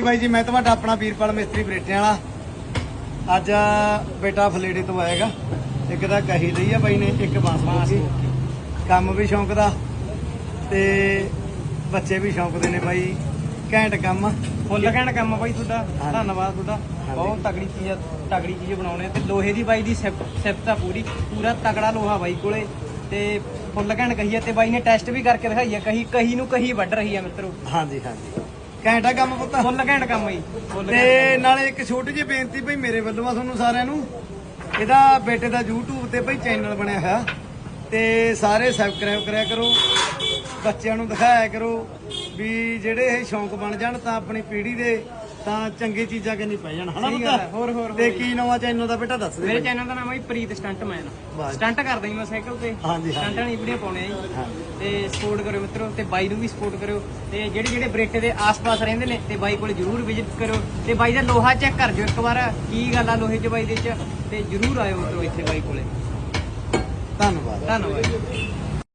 ਬਾਈ ਜੀ ਮੈਂ ਤੁਹਾਡਾ ਆਪਣਾ ਵੀਰਪਾਲ ਮਿਸਤਰੀ ਬਰੇਟਿਆਂ ਵਾਲਾ। ਅੱਜ ਬੇਟਾ ਫਲੇੜੇ ਤੋਂ ਆਏਗਾ। ਇੱਕ ਤਾਂ ਕਹੀ ਲਈ ਆ ਬਾਈ ਨੇ ਇੱਕ ਬਾਂਸ ਕੰਮ ਵੀ ਸ਼ੌਂਕ ਦਾ ਤੇ ਬੱਚੇ ਵੀ ਸ਼ੌਂਕ ਦੇ ਨੇ ਬਾਈ। ਘੈਂਟ ਕੰਮ। ਫੁੱਲ ਕਹਿਣ ਕੰਮ ਬਾਈ ਤੁਹਾਡਾ। ਧੰਨਵਾਦ ਤੁਹਾਡਾ। ਬਹੁਤ ਤਗੜੀ ਚੀਜ਼ ਆ ਤਗੜੀ ਚੀਜ਼ ਬਣਾਉਣੇ ਤੇ ਲੋਹੇ ਦੀ ਬਾਈ ਦੀ ਸਿਫਤ ਆ ਪੂਰੀ। ਪੂਰਾ ਤਗੜਾ ਲੋਹਾ ਬਾਈ ਕੋਲੇ। ਤੇ ਫੁੱਲ ਕਹਿਣ ਕਹੀ ਤੇ ਬਾਈ ਨੇ ਟੈਸਟ ਵੀ ਕਰਕੇ ਦਿਖਾਈ ਆ। ਕਹੀ ਕਹੀ ਨੂੰ ਕਹੀ ਵੱਢ ਰਹੀ ਆ ਮਿੱਤਰੋ। ਹਾਂਜੀ ਹਾਂਜੀ। ਘੈਂਟ ਕੰਮ ਪੁੱਤ। ਫੁੱਲ ਕਹਿਣ ਕੰਮ ਫੁੱਲ ਤੇ ਨਾਲੇ ਇੱਕ ਛੋਟੀ ਜਿਹੀ ਬੇਨਤੀ ਭਈ ਮੇਰੇ ਵੱਲੋਂ ਆ ਤੁਹਾਨੂੰ ਸਾਰਿਆਂ ਨੂੰ। ਇਹਦਾ ਬੇਟੇ ਦਾ YouTube ਤੇ ਭਈ ਚੈਨਲ ਬਣਿਆ ਹੋਇਆ। ਤੇ ਸਾਰੇ ਸਬਸਕ੍ਰਾਈਬ ਕਰਿਆ ਕਰੋ। ਬੱਚਿਆਂ ਨੂੰ ਦਿਖਾਇਆ ਕਰੋ ਵੀ ਜਿਹੜੇ ਇਹ ਸ਼ੌਂਕ ਬਣ ਜਾਣ ਤਾਂ ਆਪਣੀ ਪੀੜ੍ਹੀ ਦੇ ਤਾਂ ਚੰਗੀ ਚੀਜ਼ਾਂ ਕਿ ਨਹੀਂ ਪੈ ਜਾਣ ਹਨਾ ਸਹੀ ਗੱਲ ਹੈ, ਪੁੱਤ ਹੋਰ ਹੋਰ ਤੇ ਕੀ ਨਵਾਂ ਚੈਨਲ ਦਾ ਬੇਟਾ ਦੱਸ ਦੇ ਮੇਰੇ। ਚੈਨਲ ਦਾ ਨਾਮ ਹੈ ਜੀ ਪ੍ਰੀਤ ਸਟੰਟ ਮੈਨ। ਵਾਹ। ਸਟੰਟ ਕਰਦਾ ਜੀ ਮੈਂ ਸਾਈਕਲ ਤੇ। ਹਾਂਜੀ, ਹਾਂਜੀ। ਸਟੰਟਾਂ ਦੀ ਵੀਡੀਓ ਪਾਉਣੇ ਆ ਜੀ। ਹਾਂਜੀ। ਤੇ ਸਪੋਰਟ ਕਰਿਓ ਮਿੱਤਰੋ ਤੇ ਬਾਈ ਨੂੰ ਵੀ ਸਪੋਰਟ ਕਰਿਓ। ਤੇ ਜਿਹੜੇ ਜਿਹੜੇ ਬਰੇਟੇ ਦੇ ਆਸ-ਪਾਸ ਰਹਿੰਦੇ ਨੇ ਤੇ ਬਾਈ ਕੋਲ ਜਰੂਰ ਵਿਜ਼ਿਟ ਕਰਿਓ। ਤੇ ਬਾਈ ਦਾ ਲੋਹਾ ਚੈੱਕ ਕਰ ਜਿਓ ਇੱਕ ਵਾਰ ਕੀ ਗੱਲ ਆ ਲੋਹੇ 'ਚ ਬਾਈ ਦੇ 'ਚ। ਤੇ ਜਰੂਰ ਆਇਓ ਮਿੱਤਰੋ ਇੱਥੇ ਬਾਈ ਕੋਲੇ। ਧੰਨਵਾਦ। ਧੰਨਵਾਦ।